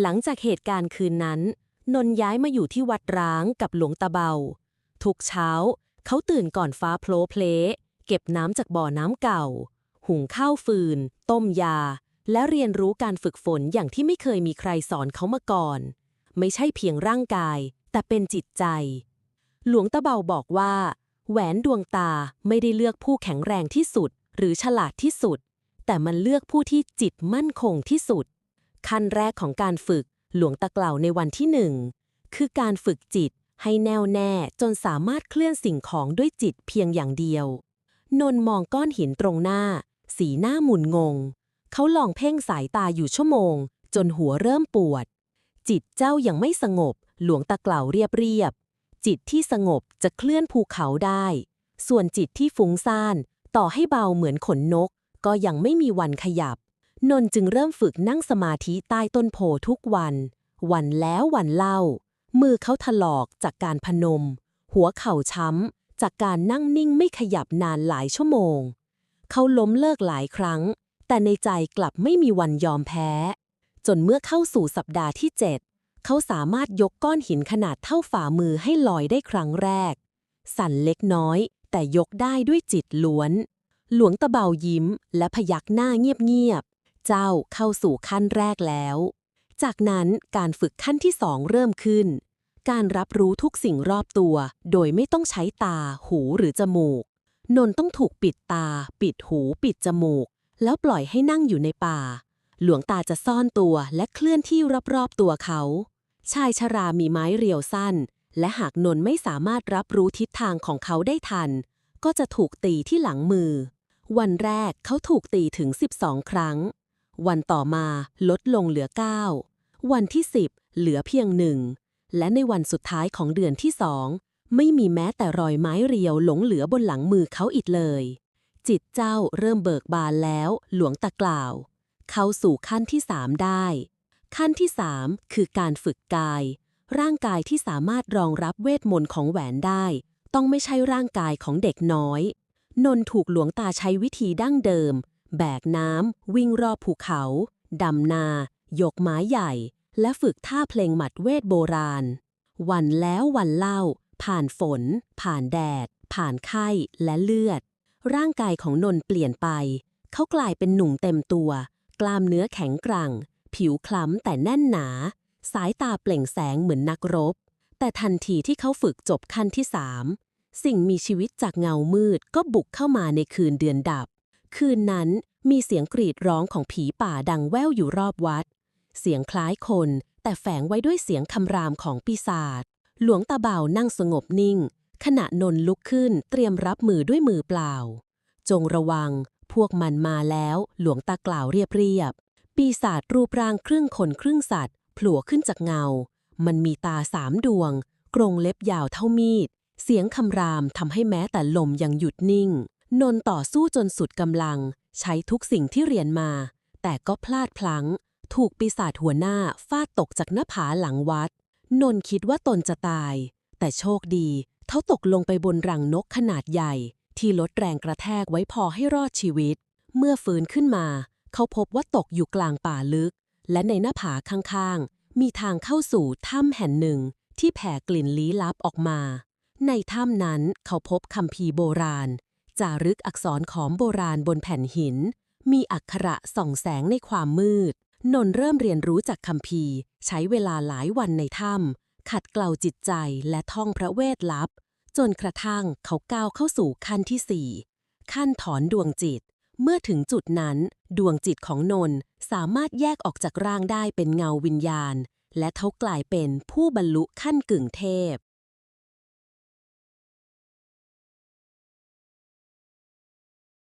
หลังจากเหตุการณ์คืนนั้น นนท์ย้ายมาอยู่ที่วัดร้างกับหลวงตาเบา ทุกเช้า เขาตื่นก่อนฟ้าโพลเพลเก็บน้ำจากบ่อน้ำเก่า หุงข้าวฟืน ต้มยา และเรียนรู้การฝึกฝนอย่างที่ไม่เคยมีใครสอนเขามาก่อน ไม่ใช่เพียงร่างกาย แต่เป็นจิตใจ หลวงตาเบาบอกว่า แหวนดวงตาไม่ได้เลือกผู้แข็งแรงที่สุด หรือฉลาดที่สุด แต่มันเลือกผู้ที่จิตมั่นคงที่สุด ขั้นแรกของการฝึกหลวงตากล่าในวันที่หนึ่งคือการฝึกจิตให้แน่วแน่จนสามารถเคลื่อนสิ่งของด้วยจิตเพียงอย่างเดียว นนท์มองก้อนหินตรงหน้า สีหน้าหมุนงง เขาลองเพ่งสายตาอยู่ชั่วโมง จนหัวเริ่มปวด จิตเจ้ายังไม่สงบ หลวงตากล่าเรียบเรียบ จิตที่สงบจะเคลื่อนภูเขาได้ ส่วนจิตที่ฟุ้งซ่าน ต่อให้เบาเหมือนขนนก ก็ยังไม่มีวันขยับ นนจึงเริ่มฝึกนั่งสมาธิใต้ต้นโพทุกวัน วันแล้ววันเล่า มือเขาถลอกจากการพนม หัวเข่าช้ำ จากการนั่งนิ่งไม่ขยับนานหลายชั่วโมง เขาล้มเลิกหลายครั้ง แต่ในใจกลับไม่มีวันยอมแพ้ จนเมื่อเข้าสู่สัปดาห์ที่ 7 เขาสามารถยกก้อนหินขนาดเท่าฝ่ามือให้ลอยได้ครั้งแรก สั่นเล็กน้อย แต่ยกได้ด้วยจิตล้วน หลวงตะเบายิ้ม และพยักหน้าเงียบ เจ้าเข้าสู่ขั้นแรกแล้ว จากนั้นการฝึกขั้นที่สองเริ่มขึ้น การรับรู้ทุกสิ่งรอบตัว โดยไม่ต้องใช้ตา หูหรือจมูก นนท์ต้องถูกปิดตา ปิดหู ปิดจมูก แล้วปล่อยให้นั่งอยู่ในป่า หลวงตาจะซ่อนตัวและเคลื่อนที่รอบๆตัวเขา ชายชรามีไม้เรียวสั้น และหากนนท์ไม่สามารถรับรู้ทิศทางของเขาได้ทัน ก็จะถูกตีที่หลังมือวันแรกเขาถูกตีถึง 12 ครั้ง วันต่อมาลดลงเหลือ 9 วันที่ 10 เหลือเพียงหนึ่ง และในวันสุดท้ายของเดือนที่สอง ไม่มีแม้แต่รอยไม้เรียวหลงเหลือบนหลังมือเขาอีกเลย จิตเจ้าเริ่มเบิกบานแล้ว หลวงตากล่าว เข้าสู่ขั้นที่สามได้ ขั้นที่สามคือการฝึกกาย ร่างกายที่สามารถรองรับเวทมนต์ของแหวนได้ ต้องไม่ใช่ร่างกายของเด็กน้อย นนท์ถูกหลวงตาใช้วิธีดั้งเดิม แบกน้ำ วิ่งรอบภูเขา ดำนา ยกไม้ใหญ่ และฝึกท่าเพลงหมัดเวทโบราณ วันแล้ววันเล่า ผ่านฝน ผ่านแดด ผ่านไข้และเลือด ร่างกายของนนท์เปลี่ยนไป เขากลายเป็นหนุ่มเต็มตัว กล้ามเนื้อแข็งกร่ง ผิวคล้ำแต่แน่นหนา สายตาเปล่งแสงเหมือนนักรบ แต่ทันทีที่เขาฝึกจบขั้นที่สามสิ่งมีชีวิตจากเงามืดก็บุกเข้ามาในคืนเดือนดับ คืนนั้นมีเสียงกรีดร้องของผีป่าดังแว่วอยู่รอบวัด เสียงคล้ายคน แต่แฝงไว้ด้วยเสียงคำรามของปีศาจ หลวงตาเบานั่งสงบนิ่ง ขณะนนท์ลุกขึ้นเตรียมรับมือด้วยมือเปล่า จงระวัง พวกมันมาแล้ว หลวงตากล่าวเรียบเรียบๆปีศาจรูปร่างครึ่งคนครึ่งสัตว์โผล่ขึ้นจากเงา มันมีตาสามดวง กรงเล็บยาวเท่ามีด เสียงคำรามทำให้แม้แต่ลมยังหยุดนิ่ง นนต่อสู้จนสุดกำลัง ใช้ทุกสิ่งที่เรียนมา แต่ก็พลาดพลั้ง ถูกปีศาจหัวหน้าฟาดตกจากหน้าผาหลังวัด นนคิดว่าตนจะตาย แต่โชคดี เขาตกลงไปบนรังนกขนาดใหญ่ ที่ลดแรงกระแทกไว้พอให้รอดชีวิต เมื่อฟื้นขึ้นมา เขาพบว่าตกอยู่กลางป่าลึก และในหน้าผาข้างๆ มีทางเข้าสู่ถ้ำแห่งหนึ่ง ที่แผ่กลิ่นลี้ลับออกมา ในถ้ำนั้นเขาพบคัมภีโบราณ จารึกอักษรขอมโบราณบนแผ่นหิน มีอักขระส่องแสงในความมืด นนท์เริ่มเรียนรู้จากคัมภีใช้เวลาหลายวันในถ้ำขัดเกลาจิตใจและท่องพระเวทลับ จนกระทั่งเขาก้าวเข้าสู่ขั้นที่สี่ขั้นถอนดวงจิต เมื่อถึงจุดนั้น ดวงจิตของนนท์สามารถแยกออกจากร่างได้เป็นเงาวิญญาณ และเขากลายเป็นผู้บรรลุขั้นกึ่งเทพ